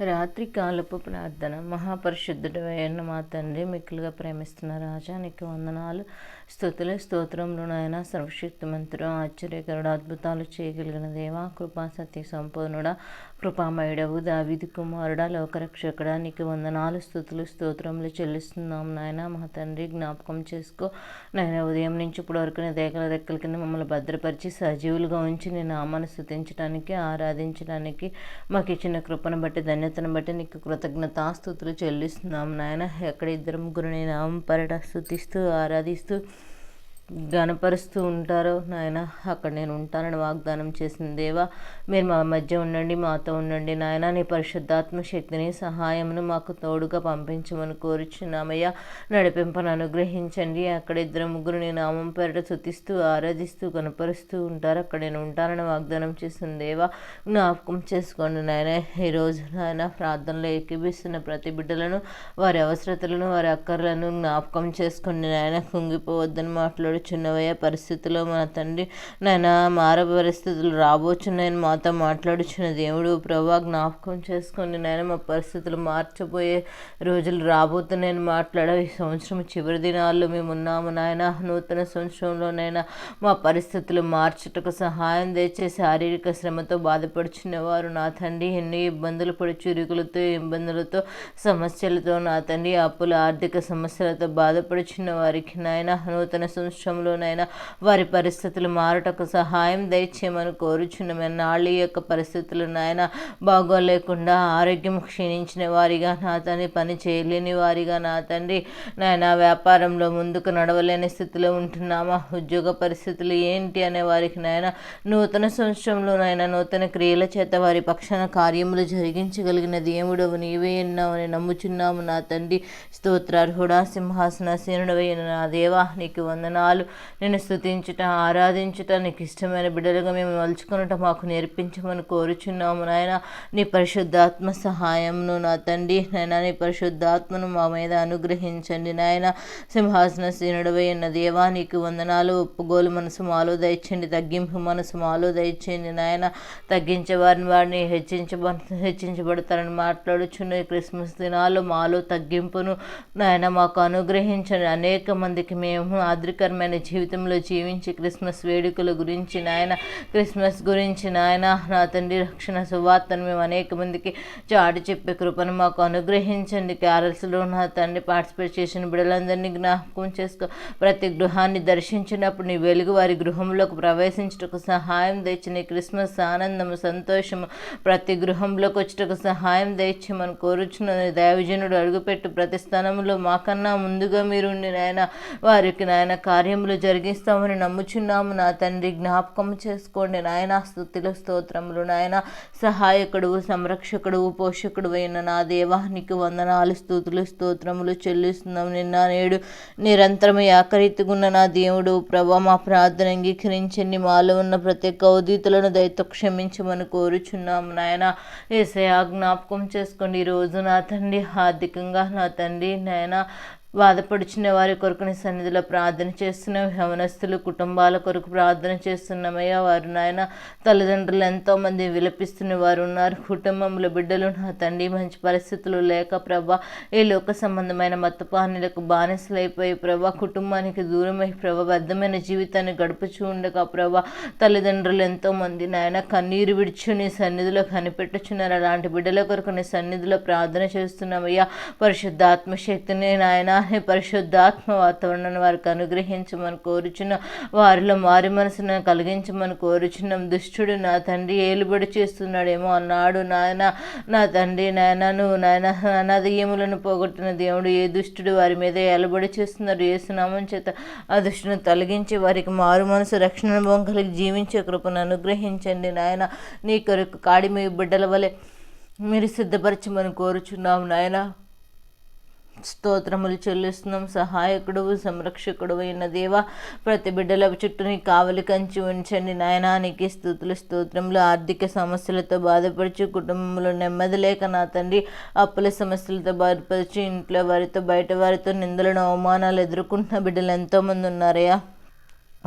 రాత్రి కాలపు ప్రార్థన. మహాపరిశుద్ధుడైన మా తండ్రి మిక్కులుగా ప్రేమిస్తున్న రాజా నీకు వందనాలు. స్థుతులు స్తోత్రంలో నాయన. సర్వశక్తిమంతుడు ఆశ్చర్యకరుడు అద్భుతాలు చేయగలిగిన దేవా కృపా సత్య సంపూర్ణుడా. కృపామయుడవు దావిది కుమారుడా లోకరక్షకుడా నీకు వందనాలు స్థుతులు స్తోత్రములు చెల్లిస్తున్నాం నాయన. మా తండ్రి జ్ఞాపకం చేసుకో. నాయన ఉదయం నుంచి ఇప్పుడు వరకు నీ దేగల రెక్కల కింద మమ్మల్ని భద్రపరిచి సజీవులుగా ఉంచి నీ నామాన్ని స్థుతించడానికి ఆరాధించడానికి మాకు ఇచ్చిన కృపను బట్టి ధన్యతను బట్టి నీకు కృతజ్ఞతాస్థుతులు చెల్లిస్తున్నాం నాయన. ఎక్కడ ఇద్దరు ముగ్గురు నీ నామం పరిట స్థుతిస్తూ ఆరాధిస్తూ గనపరుస్తూ ఉంటారో నాయన అక్కడ నేను ఉంటానని వాగ్దానం చేసిన దేవా మీరు మా మధ్య ఉండండి మాతో ఉండండి నాయన నీ పరిశుద్ధాత్మ శక్తిని సహాయమును మాకు తోడుగా పంపించమని కోరుచున్నామయ్యా. నడిపింపను అనుగ్రహించండి. అక్కడ ఇద్దరు ముగ్గురు నేను నామం పేరట శుతిస్తూ ఆరాధిస్తూ కనపరుస్తూ ఉంటారు. అక్కడ నేను ఉంటానని వాగ్దానం చేసిన దేవా జ్ఞాపకం చేసుకోండి నాయన. ఈరోజు నాయన ప్రార్థనలో ఎక్కిపిస్తున్న ప్రతి బిడ్డలను వారి అవసరతలను వారి అక్కర్లను జ్ఞాపకం చేసుకోండి నాయన కుంగిపోవద్దని మాట్లాడుచున్నవయ్య పరిస్థితుల్లో మన తండ్రి నాయన మార పరిస్థితులు రాబోచున్నాయని మాతో మాట్లాడుచున్న దేవుడు ప్రభా జ్ఞాపకం చేసుకొని నాయన మా పరిస్థితులు మార్చబోయే రోజులు రాబోతున్నాయని మాట్లాడే ఈ సంవత్సరం చివరి దినాల్లో మేము ఉన్నాము నాయన. నూతన సంవత్సరంలోనైనా మా పరిస్థితులు మార్చుటకు సహాయం తెచ్చే శారీరక శ్రమతో బాధపడుచున్న వారు నా తండ్రి. ఎన్ని ఇబ్బందులు పడి చురుకులతో ఇబ్బందులతో సమస్యలతో నా తండ్రి అప్పుల ఆర్థిక సమస్యలతో బాధపడుచున్న వారికి నాయన నూతన విషయంలోనైనా వారి పరిస్థితులు మారుటకు సహాయం దయచేయమని కోరుచున్నాము నాళ్ళు యొక్క పరిస్థితులు నాయన బాగోలేకుండా ఆరోగ్యం క్షీణించిన వారిగా నా తండ్రి పని చేయలేని వారిగా నా తండ్రి నాయన వ్యాపారంలో ముందుకు నడవలేని స్థితిలో ఉంటున్నామా? ఉద్యోగ పరిస్థితులు ఏంటి అనే వారికి నాయన నూతన సంవత్సరంలో నాయన నూతన క్రియల చేత వారి పక్షాన కార్యములు జరిగించగలిగిన దేవుడవు నీవే ఉన్నావని నమ్ముచున్నాము నా తండ్రి. స్తోత్రార్హుడా సింహాసన సేనుడవైన నా దేవా నీకు వందనాలు. నేను స్థుతించుట ఆరాధించుట నీకు ఇష్టమైన బిడ్డలుగా మేము మలుచుకున్నట మాకు నేర్పించమని కోరుచున్నాము నాయన. నీ పరిశుద్ధాత్మ సహాయంను నా తండ్రి నాయన నీ పరిశుద్ధాత్మను మా మీద అనుగ్రహించండి నాయన. సింహాసన సీనుడవైన దేవా నీకు వందనాలు ఒప్పుగోలు మనసు మాలో దయచండి తగ్గింపు మనసు మాలో దయచేయండి నాయన. తగ్గించేవారిని వారిని వారిని హెచ్చించబ హెచ్చించబడతారని మాట్లాడుచున్న ఈ క్రిస్మస్ దినాలు మాలో తగ్గింపును నాయన మాకు అనుగ్రహించండి. అనేక మందికి మేము ఆదృకరమైన జీవితంలో జీవించి క్రిస్మస్ వేడుకల గురించి నాయన క్రిస్మస్ గురించి నాయన నా తండ్రి రక్షణ సువార్తను మేము అనేక మందికి చాటి చెప్పే కృపను మాకు అనుగ్రహించండి. క్యారల్స్లో నా తండ్రి పార్టిసిపేట్ చేసిన బిడ్డలందరినీ జ్ఞాపకం చేసుకో. ప్రతి గృహాన్ని దర్శించినప్పుడు నీ వెలుగు వారి గృహంలోకి ప్రవేశించుటకు సహాయం తెచ్చిన క్రిస్మస్ ఆనందము సంతోషము ప్రతి గృహంలోకి వచ్చుటకు సహాయం తెచ్చమని కోరుచున్న దైవజనుడు అడుగుపెట్టు ప్రతి స్థానంలో మాకన్నా ముందుగా మీరు నాయన వారికి నాయన కార్యములు జరిగిస్తామని నమ్ముచున్నాము. నా తండ్రి జ్ఞాపకం చేసుకోండి. నాయన స్థుతుల స్తోత్రములు. నాయన సహాయకుడు సంరక్షకుడు పోషకుడు అయిన నా దేవానికి వందనాలు స్థుతులు స్తోత్రములు చెల్లిస్తున్నాం నిన్న నేడు నిరంతరం ఏకరీతిగున్న నా దేవుడు ప్రభా మా ప్రార్థన అంగీకరించండి. మాలో ఉన్న ప్రతి కౌదీతులను దయతో క్షమించమని కోరుచున్నాము. నాయన ఏసయా జ్ఞాపకం చేసుకోండి. ఈరోజు నా తండ్రి ఆర్థికంగా నా తండ్రి నాయన బాధపడుచున్న వారి కొరకు నీ సన్నిధిలో ప్రార్థన చేస్తున్న యవనస్తులు కుటుంబాల కొరకు ప్రార్థన చేస్తున్నామయ్యా వారు నాయన తల్లిదండ్రులు ఎంతోమంది విలపిస్తున్న వారు ఉన్నారు. కుటుంబంలో బిడ్డలు నా తండ్రి మంచి పరిస్థితులు లేక ప్రభా ఈ లోక సంబంధమైన మత్తపానీలకు బానిసలైపోయి ప్రభా కుటుంబానికి దూరమై ప్రభా బద్ధమైన జీవితాన్ని గడుపుచూ ఉండగా ప్రభా తల్లిదండ్రులు ఎంతోమంది నాయన కన్నీరు విడిచి నీ సన్నిధిలో కనిపెట్టుచున్నారు. అలాంటి బిడ్డల కొరకు నీ సన్నిధిలో ప్రార్థన చేస్తున్నామయ్యా పరిశుద్ధాత్మ శక్తిని నాయన నీ పరిశుద్ధాత్మ వాతావరణాన్ని వారికి అనుగ్రహించమని కోరుచున్న వారిలో మారి మనసును కలిగించమని కోరుచున్నాం. దుష్టుడు నా తండ్రి ఏలుబడి చేస్తున్నాడేమో అన్నాడు నాయన. నా తండ్రి నాయన నువ్వు నాయన అనాదయములను పోగొట్టిన దేవుడు ఏ దుష్టుడు వారి మీద ఏలుబడి చేస్తున్నాడు? ఏ సునామం చేత ఆ దుష్టును తొలగించి వారికి మారు మనసు రక్షణ అనుభవం కలిగి జీవించే కృపను అనుగ్రహించండి నాయన. నీ కొరకు కాడి మీ బిడ్డల వలె మీరు సిద్ధపరచమని కోరుచున్నాం నాయనా. స్తోత్రములు చెల్లిస్తున్నాం. సహాయకుడు సంరక్షకుడు అయిన దేవ ప్రతి బిడ్డల చుట్టూని కావలి కంచి ఉంచండి నాయనానికి స్థుతులు స్తోత్రములు ఆర్థిక సమస్యలతో బాధపడుచు కుటుంబంలో నెమ్మది లేక నా తండ్రి అప్పుల సమస్యలతో బాధపరిచి ఇంట్లో వారితో బయట వారితో నిందలను అవమానాలు ఎదుర్కొంటున్న బిడ్డలు ఎంతోమంది ఉన్నారయ్యా.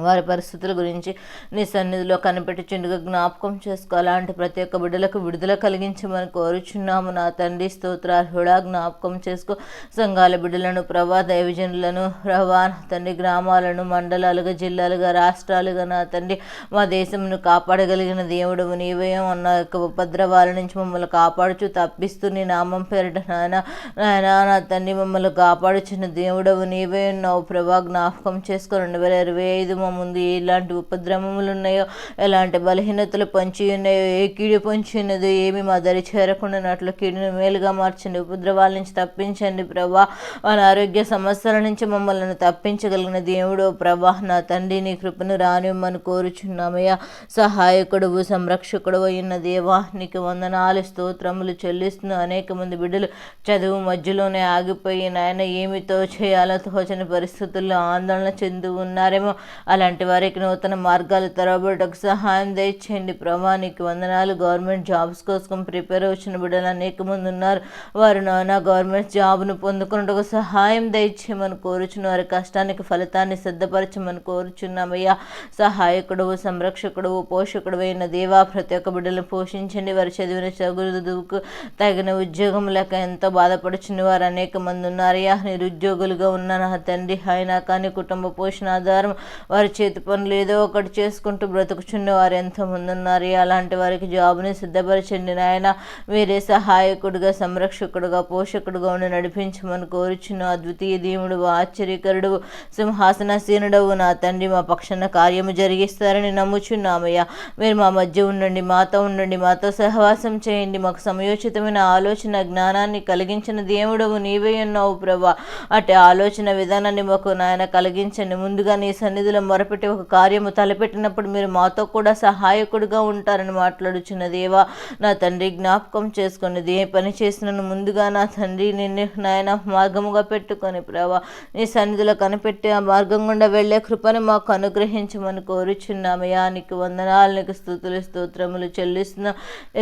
వారి పరిస్థితుల గురించి నీ సన్నిధిలో కనిపెట్టుచుండగా జ్ఞాపకం చేసుకో. అలాంటి ప్రతి ఒక్క బిడ్డలకు విడుదల కలిగించమని కోరుచున్నాము. నా తండ్రి స్తోత్రార్హుడా జ్ఞాపకం చేసుకో. సంఘాల బిడ్డలను ప్రభా దైవజనులను ప్రభా తండ్రి గ్రామాలను మండలాలుగా జిల్లాలుగా రాష్ట్రాలుగా నా తండ్రి మా దేశంను కాపాడగలిగిన దేవుడు నీవే ఉన్న యొక్క ఉపద్రవాల నుంచి మమ్మల్ని కాపాడుచు తప్పిస్తూ నీ నామం పేరిట నాయన నాయన నా తండ్రి మమ్మల్ని కాపాడుచున్న దేవుడవు నీవే ఉన్నావు ప్రభా జ్ఞాపకం చేసుకో. రెండు వేల ఇరవై ఐదు ఉపద్రవం ఉంది. ఎలాంటి ఉపద్రవములు ఉన్నాయో ఎలాంటి బలహీనతలు పంచి ఉన్నాయో ఏ కీడు పొంచి ఉన్నదో ఏమి మా దరి చేరకుండా చేరకుండానట్లు కీడును మేలుగా మార్చండి. ఉపద్రవాల నుంచి తప్పించండి ప్రభా. వాళ్ళ ఆరోగ్య సమస్యల నుంచి మమ్మల్ని తప్పించగలిగిన దేవుడు ప్రభా. నా తండ్రి నీ కృపను రానివ్వమని కోరుచున్నామయ్యా. సహాయకుడు సంరక్షకుడు అయిన దేవా నీకు వందనాలు స్తోత్రములు చెల్లిస్తున్న అనేక మంది బిడ్డలు చదువు మధ్యలోనే ఆగిపోయి నాయన ఏమితో చేయాలో తోచని పరిస్థితుల్లో ఆందోళన చెందు ఉన్నారేమో అలాంటి వారికి నూతన మార్గాలు తెరవబడటకు సహాయం దయచేయండి. ప్రభా నీకు వందనాలు. గవర్నమెంట్ జాబ్స్ కోసం ప్రిపేర్ వచ్చిన బిడ్డలు అనేక మంది ఉన్నారు. వారు నానా గవర్నమెంట్ జాబ్ను పొందుకున్నట్టుకు సహాయం దయచేయమని కోరుచున్న వారి కష్టానికి ఫలితాన్ని సిద్ధపరచమని కోరుచున్నామయ్యా. సహాయకుడు సంరక్షకుడు పోషకుడు అయిన దేవా ప్రతి ఒక్క బిడ్డలను పోషించండి. వారు చదివిన చదువుకు తగిన ఉద్యోగం లేక ఎంతో బాధపడుచున్న వారు అనేక మంది ఉన్నారయ్యా. నిరుద్యోగులుగా ఉన్న నా తండ్రి అయినా కానీ కుటుంబ పోషణ ఆధారం వారి చేతి పనులు ఏదో ఒకటి చేసుకుంటూ బ్రతుకుచున్న వారు ఎంతమంది ఉన్నారు అలాంటి వారికి జాబ్ని సిద్ధపరచండి నాయన. మీరే సహాయకుడుగా సంరక్షకుడుగా పోషకుడుగా ఉండి నడిపించమని కోరుచున్న అద్వితీయ దేవుడు ఆశ్చర్యకరుడు సింహాసనసీనుడవు. నా తండ్రి మా పక్షాన కార్యము జరిగిస్తారని నమ్ముచున్నామయ్యా. మీరు మా మధ్య ఉండండి మాతో ఉండండి మాతో సహవాసం చేయండి. మాకు సమయోచితమైన ఆలోచన జ్ఞానాన్ని కలిగించిన దేవుడవు నీవే ఉన్నావు ప్రభా. అటు ఆలోచన విధానాన్ని మాకు నాయన కలిగించండి. ముందుగా నీ సన్నిధిలో మొరపెట్టి ఒక కార్యము తలపెట్టినప్పుడు మీరు మాతో కూడా సహాయకుడిగా ఉంటారని మాట్లాడుచున్న దేవా నా తండ్రి జ్ఞాపకం చేసుకోండి ఏ పని చేసినను ముందుగా నా తండ్రి నిన్ను నాయన మార్గముగా పెట్టుకొని ప్రభా నీ సన్నిధిలో కనిపెట్టి ఆ మార్గం గుండా వెళ్ళే కృపను మాకు అనుగ్రహించమని కోరుచున్నామయ్యా నీకు వందనాలు నీకు స్థుతులు స్తోత్రములు చెల్లిస్తున్నాం.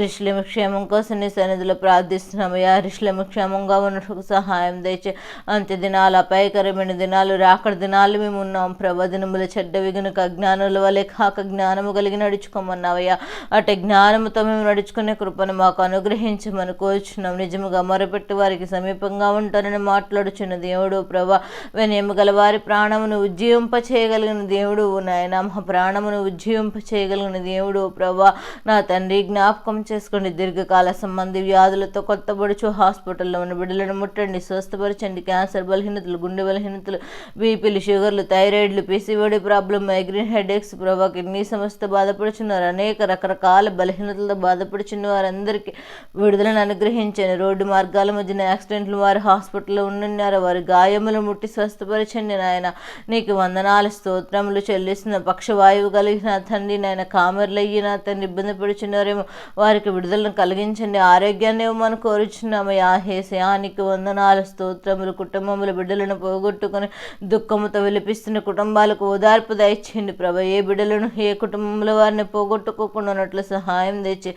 రిష్లమ క్షేమం కోసం నీ సన్నిధిలో ప్రార్థిస్తున్నామయ్యా రిష్లమ క్షేమంగా ఉన్నట్టుకు సహాయం దయచే అంత్య దినాలు అపాయకరమైన దినాలు రాకడ దినాలు మేము ఉన్నాం. ప్రభా దినములు చెడ్డ విగునక అజ్ఞానుల వలె కాక జ్ఞానము కలిగి నడుచుకోమన్నావయ్యా. అటు జ్ఞానముతో మేము నడుచుకునే కృపను మాకు అనుగ్రహించమని కోరుచున్నాం. నిజముగా మొరపెట్టి వారికి సమీపంగా ఉంటారని మాట్లాడుచున్న దేవుడు ప్రభా వినయము గల వారి ప్రాణమును ఉజ్జీవింప చేయగలిగిన దేవుడు నాయన. మా ప్రాణమును ఉజ్జీవింప చేయగలిగిన దేవుడు ప్రభా నా తండ్రి జ్ఞాపకం చేసుకోండి. దీర్ఘకాల సంబంధి వ్యాధులతో కొత్తబడుచు హాస్పిటల్లో ఉన్న బిడ్డలను ముట్టండి. స్వస్థపరచండి. క్యాన్సర్ బలహీనతలు గుండె బలహీనతలు బీపీలు షుగర్లు థైరాయిడ్లు పిసివడి ప్రాబ్లం మైగ్రేన్ హెడేక్స్ ప్రభా కిడ్నీ సమస్యతో బాధపడుచున్నారు. అనేక రకరకాల బలహీనతలతో బాధపడుచున్న వారందరికీ విడుదలను అనుగ్రహించండి. రోడ్డు మార్గాల మధ్యన యాక్సిడెంట్లు వారి హాస్పిటల్లో ఉండున్నారు. వారి గాయములు ముట్టి స్వస్థపరచండి నాయన. నీకు వందనాలు స్తోత్రములు చెల్లిస్తున్న పక్షవాయువు కలిగిన తండ్రి నాయన కామెర్లు అయ్యి నా తండ్రి ఇబ్బంది పడుచున్నారేమో వారికి విడుదలను కలిగించండి. ఆరోగ్యాన్ని ఇవ్వమని కోరుచున్నామయ్యా హేసయా నీకు వందనాలు స్తోత్రములు కుటుంబములు బిడ్డలను పోగొట్టుకొని దుఃఖముతో విలిపిస్తున్న కుటుంబాలకు మార్పు దయచేయండి ప్రభ. ఏ బిడ్డలను ఏ కుటుంబంలో వారిని పోగొట్టుకోకుండా ఉన్నట్లు సహాయం తెచ్చి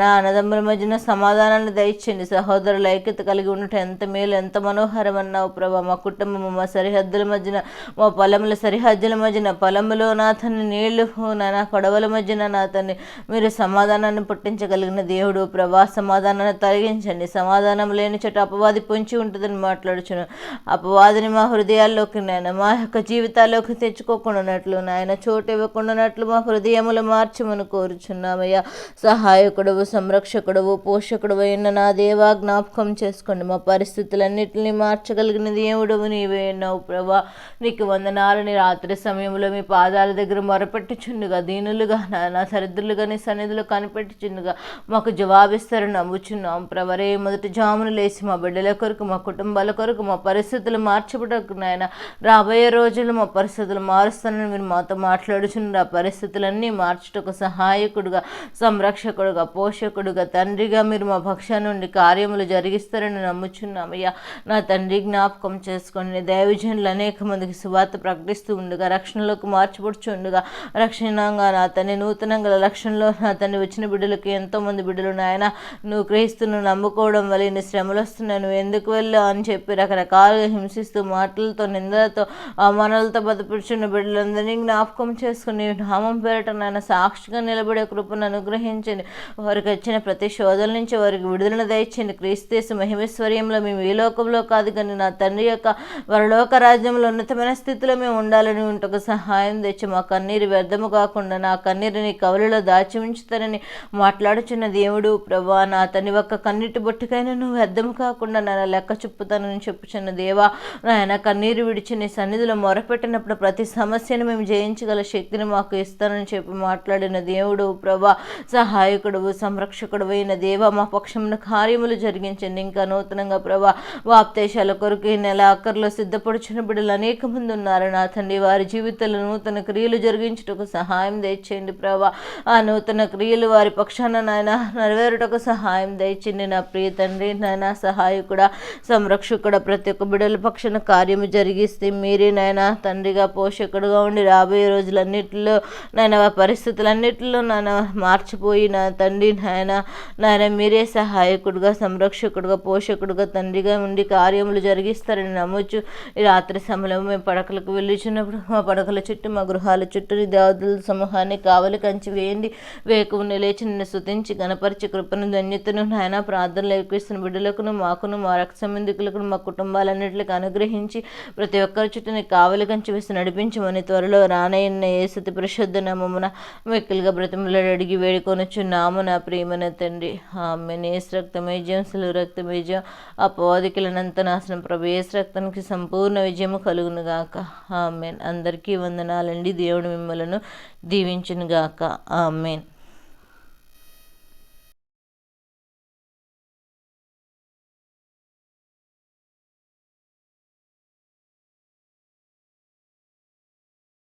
నా అన్నదమ్ముల మధ్యన సమాధానాన్ని దయచేయండి. సహోదరుల ఐక్యత కలిగి ఉండటం ఎంత మేలు ఎంత మనోహరం అన్నావు ప్రభ. మా కుటుంబము మా సరిహద్దుల మధ్యన మా పొలముల సరిహద్దుల మధ్యన పొలములో నా తన్ని నీళ్ళు నా కొడవల మధ్యన నా తన్ని మీరు సమాధానాన్ని పుట్టించగలిగిన దేవుడు ప్రభా. సమాధానాన్ని తొలగించండి. సమాధానం లేని చోట అపవాది పొంచి ఉంటుందని మాట్లాడుచును. అపవాదిని మా హృదయాల్లోకి నేను మా యొక్క జీవితాల్లోకి తెచ్చుకో తెచ్చుకోకుండానట్లు నాయన చోటు ఇవ్వకుండానట్లు మా హృదయములు మార్చమని కోరుచున్నామయ్యా. సహాయకుడవు సంరక్షకుడవు పోషకుడు అయిన నా దేవా జ్ఞాపకం చేసుకోండి. మా పరిస్థితులన్నింటినీ మార్చగలిగిన దేవుడవు నీవే ఉన్నావు ప్రభా. నీకు వందనాలని రాత్రి సమయంలో మీ పాదాల దగ్గర మొరపెట్టుచుండుగా దీనులుగా నా సరిద్రులుగా నీ సన్నిధిలో కనిపెట్టుచుండుగా మాకు జవాబిస్తారని నమ్ముచున్నాం ప్రవరే మొదటి జామును లేచి మా బిడ్డల కొరకు మా కుటుంబాల కొరకు మా పరిస్థితులు మార్చబడకు నాయన. రాబోయే రోజులు మా పరిస్థితులు మారుస్తానని మీరు మాతో మాట్లాడుచున్నారు. ఆ పరిస్థితులన్నీ మార్చుటకు సహాయకుడుగా సంరక్షకుడుగా పోషకుడుగా తండ్రిగా మీరు మా పక్షా నుండి కార్యములు జరిగిస్తారని నమ్ముచున్నామయ్యా. నా తండ్రి జ్ఞాపకం చేసుకొని దైవజనులు అనేక మందికి సువార్త ప్రకటిస్తూ ఉండగా రక్షణలోకి మార్చబడుచుండగా రక్షణంగా నా తండ్రి నూతనంగా రక్షణలో నా తండ్రి వచ్చిన బిడ్డలకు ఎంతోమంది బిడ్డలు నాయన నువ్వు క్రీస్తును నమ్ముకోవడం వల్ల నీ శ్రమలు వస్తున్నాయి నువ్వు ఎందుకు వెళ్ళావు అని చెప్పి రకరకాలుగా హింసిస్తూ మాటలతో నిందలతో అవమానాలతో బతపడుచున్న బిడ్డలందరినీ జ్ఞాపకం చేసుకుని నామం పేరట నాయన సాక్షిగా నిలబడే కృపను అనుగ్రహించండి. వారికి వచ్చిన ప్రతి శోధల నుంచి వారికి విడుదల దయచండి క్రీస్తేసు మహిమేశ్వర్యంలో మేము ఈ లోకంలో కాదు కానీ నా తండ్రి యొక్క వరలోక రాజ్యంలో ఉన్నతమైన స్థితిలో మేము ఉండాలని ఉంటకు సహాయం తెచ్చి మా కన్నీరు వ్యర్థము కాకుండా నా కన్నీరుని కవులలో దాచి ఉంచుతానని మాట్లాడుచున్న దేవుడు ప్రభా నా తని ఒక్క కన్నీటి బొట్టుకైనా నువ్వు వ్యర్థము కాకుండా నన్ను లెక్క చెప్పుతానని చెప్పుచున్న దేవా నాయన కన్నీరు విడిచి నీ సన్నిధిలో మొరపెట్టినప్పుడు ప్రతి సమస్యను మేము జయించగల శక్తిని మాకు ఇస్తానని చెప్పి మాట్లాడిన దేవుడు ప్రభా సహాయకుడు సంరక్షకుడు అయిన దేవ మా పక్షమున కార్యములు జరిగించండి. ఇంకా నూతనంగా ప్రభా వాప్తేశాల కొరకు ఈ నెల అక్కర్లో సిద్ధపడుచున్న బిడ్డలు అనేక మంది ఉన్నారు. నా తండ్రి వారి జీవితంలో నూతన క్రియలు జరిగించుటకు సహాయం దయచేయండి ప్రభా. ఆ నూతన క్రియలు వారి పక్షాన నాయన నెరవేరుటకు సహాయం దయచేయండి. నా ప్రియ తండ్రి నాయన సహాయకుడా సంరక్షకుడ ప్రతి ఒక్క బిడ్డల పక్షాన కార్యము జరిగిస్తే మీరే నాయన తండ్రిగా పోష పోషకుడుగా ఉండి రాబోయే రోజులన్నిటిలో నాయన పరిస్థితులన్నిటిలో నాయన మార్చిపోయి నా తండ్రి నాయన నాయన మీరే సహాయకుడుగా సంరక్షకుడుగా పోషకుడుగా తండ్రిగా ఉండి కార్యములు జరిగిస్తారని నమ్మొచ్చు ఈ రాత్రి సమయంలో మేము పడకలకు వెళ్ళిచున్నప్పుడు మా పడకల చుట్టూ మా గృహాల చుట్టూ దేవతల సమూహాన్ని కావలి కంచి వేయండి. వేకుని లేచి నిన్ను శుతించి గణపరిచి కృపను ధన్యతను నాయన ప్రార్థనలు ఎక్కువస్తున్న బిడ్డలకును మాకును మా రక్త సంబంధికులకు మా కుటుంబాలన్నింటికి అనుగ్రహించి ప్రతి ఒక్కరి చుట్టూ నీ కావలి కంచి వేసి నడిపించమని త్వరలో రానయ్యన్న ఏసతి ప్రశుద్ధ నామమున మిక్కులుగా బ్రతిమలాడి అడిగి వేడుకొనొచ్చు నాము నా ప్రియమైన తండ్రి. ఆమె నేస్ రక్తమేజం సులు రక్తమేజం అపవాదికులనంత నాశనం. ప్రభు ఏసు రక్తానికి సంపూర్ణ విజయము కలుగును గాక. ఆమెన్. అందరికీ వందనాలండి. దేవుడు మిమ్మలను దీవించును గాక. ఆమెన్.